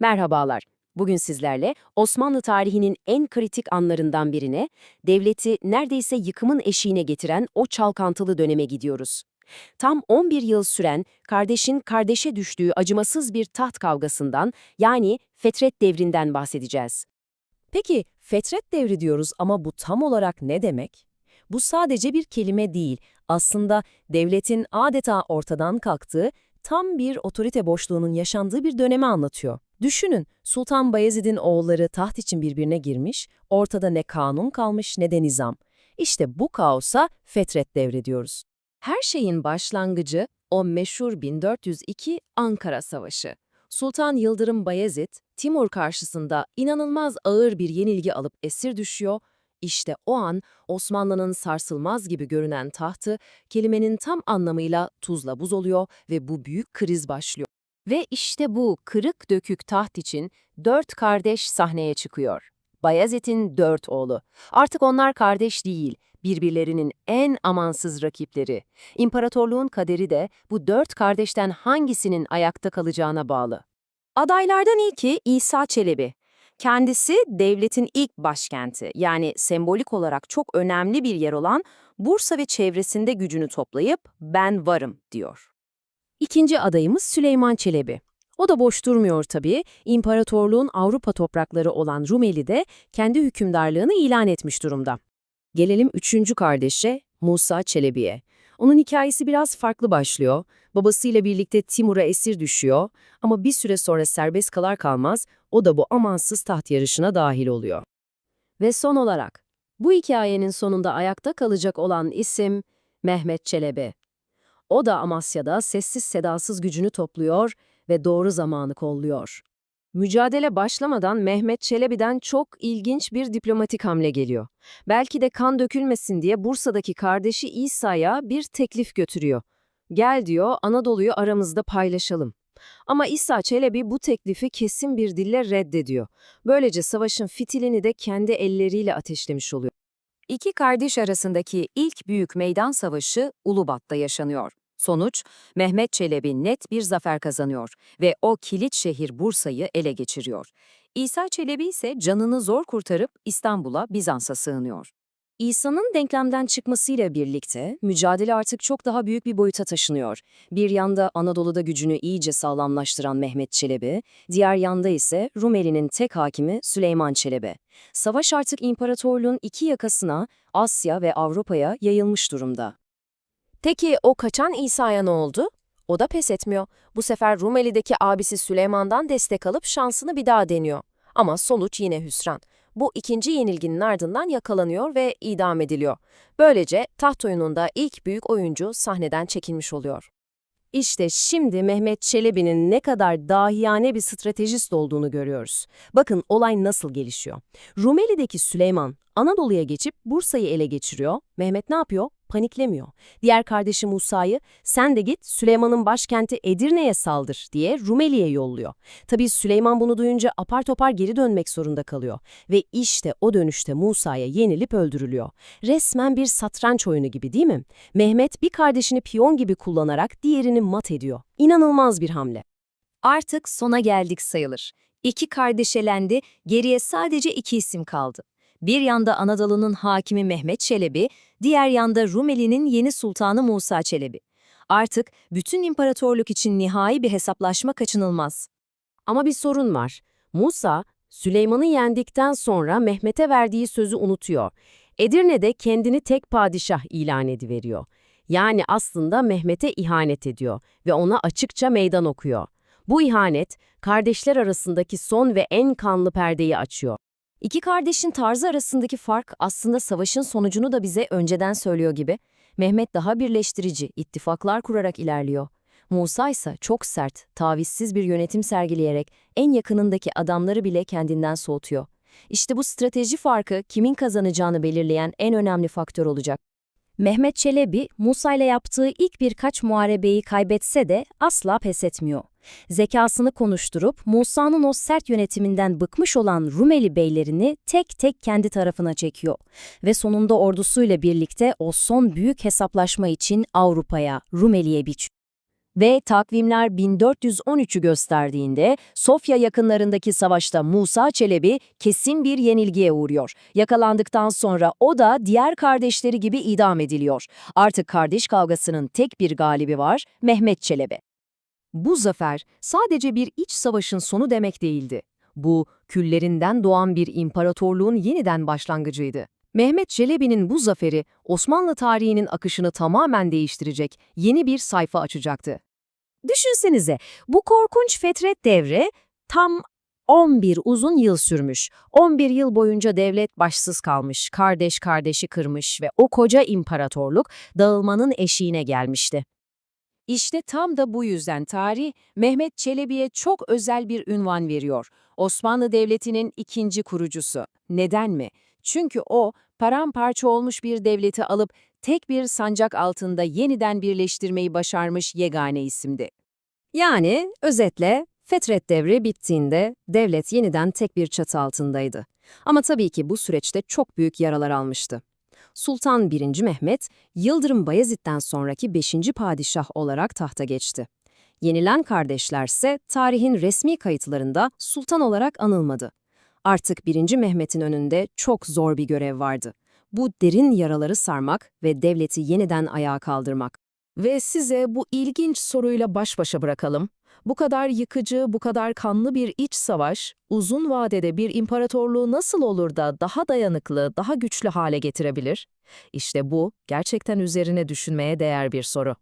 Merhabalar. Bugün sizlerle Osmanlı tarihinin en kritik anlarından birine, devleti neredeyse yıkımın eşiğine getiren o çalkantılı döneme gidiyoruz. Tam 11 yıl süren, kardeşin kardeşe düştüğü acımasız bir taht kavgasından, yani Fetret devrinden bahsedeceğiz. Peki fetret devri diyoruz ama bu tam olarak ne demek? Bu sadece bir kelime değil, aslında devletin adeta ortadan kalktığı, tam bir otorite boşluğunun yaşandığı bir dönemi anlatıyor. Düşünün, Sultan Bayezid'in oğulları taht için birbirine girmiş, ortada ne kanun kalmış ne de nizam. İşte bu kaosa fetret devri diyoruz. Her şeyin başlangıcı o meşhur 1402 Ankara Savaşı. Sultan Yıldırım Bayezid, Timur karşısında inanılmaz ağır bir yenilgi alıp esir düşüyor. İşte o an Osmanlı'nın sarsılmaz gibi görünen tahtı kelimenin tam anlamıyla tuzla buz oluyor ve bu büyük kriz başlıyor. Ve işte bu kırık dökük taht için dört kardeş sahneye çıkıyor. Bayezid'in dört oğlu. Artık onlar kardeş değil, birbirlerinin en amansız rakipleri. İmparatorluğun kaderi de bu dört kardeşten hangisinin ayakta kalacağına bağlı. Adaylardan ilki İsa Çelebi. Kendisi devletin ilk başkenti yani sembolik olarak çok önemli bir yer olan Bursa ve çevresinde gücünü toplayıp ben varım diyor. İkinci adayımız Süleyman Çelebi. O da boş durmuyor tabii. İmparatorluğun Avrupa toprakları olan Rumeli'de kendi hükümdarlığını ilan etmiş durumda. Gelelim üçüncü kardeşe Musa Çelebi'ye. Onun hikayesi biraz farklı başlıyor. Babasıyla birlikte Timur'a esir düşüyor ama bir süre sonra serbest kalar kalmaz o da bu amansız taht yarışına dahil oluyor. Ve son olarak bu hikayenin sonunda ayakta kalacak olan isim Mehmet Çelebi. O da Amasya'da sessiz sedasız gücünü topluyor ve doğru zamanı kolluyor. Mücadele başlamadan Mehmet Çelebi'den çok ilginç bir diplomatik hamle geliyor. Belki de kan dökülmesin diye Bursa'daki kardeşi İsa'ya bir teklif götürüyor. Gel diyor, Anadolu'yu aramızda paylaşalım. Ama İsa Çelebi bu teklifi kesin bir dille reddediyor. Böylece savaşın fitilini de kendi elleriyle ateşlemiş oluyor. İki kardeş arasındaki ilk büyük meydan savaşı Ulubat'ta yaşanıyor. Sonuç, Mehmet Çelebi net bir zafer kazanıyor ve o kilit şehir Bursa'yı ele geçiriyor. İsa Çelebi ise canını zor kurtarıp İstanbul'a, Bizans'a sığınıyor. İsa'nın denklemden çıkmasıyla birlikte mücadele artık çok daha büyük bir boyuta taşınıyor. Bir yanda Anadolu'da gücünü iyice sağlamlaştıran Mehmet Çelebi, diğer yanda ise Rumeli'nin tek hakimi Süleyman Çelebi. Savaş artık imparatorluğun iki yakasına, Asya ve Avrupa'ya yayılmış durumda. Peki o kaçan İsa'ya ne oldu? O da pes etmiyor. Bu sefer Rumeli'deki abisi Süleyman'dan destek alıp şansını bir daha deniyor. Ama sonuç yine hüsran. Bu ikinci yenilginin ardından yakalanıyor ve idam ediliyor. Böylece taht oyununda ilk büyük oyuncu sahneden çekilmiş oluyor. İşte şimdi Mehmet Çelebi'nin ne kadar dahiyane bir stratejist olduğunu görüyoruz. Bakın olay nasıl gelişiyor. Rumeli'deki Süleyman Anadolu'ya geçip Bursa'yı ele geçiriyor. Mehmet ne yapıyor? Paniklemiyor. Diğer kardeşi Musa'yı sen de git Süleyman'ın başkenti Edirne'ye saldır diye Rumeli'ye yolluyor. Tabii Süleyman bunu duyunca apar topar geri dönmek zorunda kalıyor. Ve işte o dönüşte Musa'ya yenilip öldürülüyor. Resmen bir satranç oyunu gibi değil mi? Mehmet bir kardeşini piyon gibi kullanarak diğerini mat ediyor. İnanılmaz bir hamle. Artık sona geldik sayılır. İki kardeş elendi, geriye sadece iki isim kaldı. Bir yanda Anadolu'nun hakimi Mehmet Çelebi, diğer yanda Rumeli'nin yeni sultanı Musa Çelebi. Artık bütün imparatorluk için nihai bir hesaplaşma kaçınılmaz. Ama bir sorun var. Musa, Süleyman'ı yendikten sonra Mehmet'e verdiği sözü unutuyor. Edirne'de kendini tek padişah ilan ediveriyor. Yani aslında Mehmet'e ihanet ediyor ve ona açıkça meydan okuyor. Bu ihanet, kardeşler arasındaki son ve en kanlı perdeyi açıyor. İki kardeşin tarzı arasındaki fark aslında savaşın sonucunu da bize önceden söylüyor gibi. Mehmet daha birleştirici, ittifaklar kurarak ilerliyor. Musa ise çok sert, tavizsiz bir yönetim sergileyerek en yakınındaki adamları bile kendinden soğutuyor. İşte bu strateji farkı kimin kazanacağını belirleyen en önemli faktör olacak. Mehmet Çelebi, Musa ile yaptığı ilk birkaç muharebeyi kaybetse de asla pes etmiyor. Zekasını konuşturup Musa'nın o sert yönetiminden bıkmış olan Rumeli beylerini tek tek kendi tarafına çekiyor. Ve sonunda ordusuyla birlikte o son büyük hesaplaşma için Avrupa'ya, Rumeli'ye biçiyor. Ve takvimler 1413'ü gösterdiğinde Sofya yakınlarındaki savaşta Musa Çelebi kesin bir yenilgiye uğruyor. Yakalandıktan sonra o da diğer kardeşleri gibi idam ediliyor. Artık kardeş kavgasının tek bir galibi var, Mehmet Çelebi. Bu zafer sadece bir iç savaşın sonu demek değildi. Bu, küllerinden doğan bir imparatorluğun yeniden başlangıcıydı. Mehmet Çelebi'nin bu zaferi Osmanlı tarihinin akışını tamamen değiştirecek, yeni bir sayfa açacaktı. Düşünsenize, bu korkunç fetret devri tam 11 uzun yıl sürmüş. 11 yıl boyunca devlet başsız kalmış, kardeş kardeşi kırmış ve o koca imparatorluk dağılmanın eşiğine gelmişti. İşte tam da bu yüzden tarih Mehmet Çelebi'ye çok özel bir ünvan veriyor. Osmanlı Devleti'nin ikinci kurucusu. Neden mi? Çünkü o paramparça olmuş bir devleti alıp tek bir sancak altında yeniden birleştirmeyi başarmış yegane isimdi. Yani özetle Fetret devri bittiğinde devlet yeniden tek bir çatı altındaydı. Ama tabii ki bu süreçte çok büyük yaralar almıştı. Sultan 1. Mehmet, Yıldırım Bayezid'den sonraki 5. padişah olarak tahta geçti. Yenilen kardeşlerse tarihin resmi kayıtlarında sultan olarak anılmadı. Artık 1. Mehmet'in önünde çok zor bir görev vardı. Bu derin yaraları sarmak ve devleti yeniden ayağa kaldırmak. Ve size bu ilginç soruyla baş başa bırakalım. Bu kadar yıkıcı, bu kadar kanlı bir iç savaş, uzun vadede bir imparatorluğu nasıl olur da daha dayanıklı, daha güçlü hale getirebilir? İşte bu, gerçekten üzerine düşünmeye değer bir soru.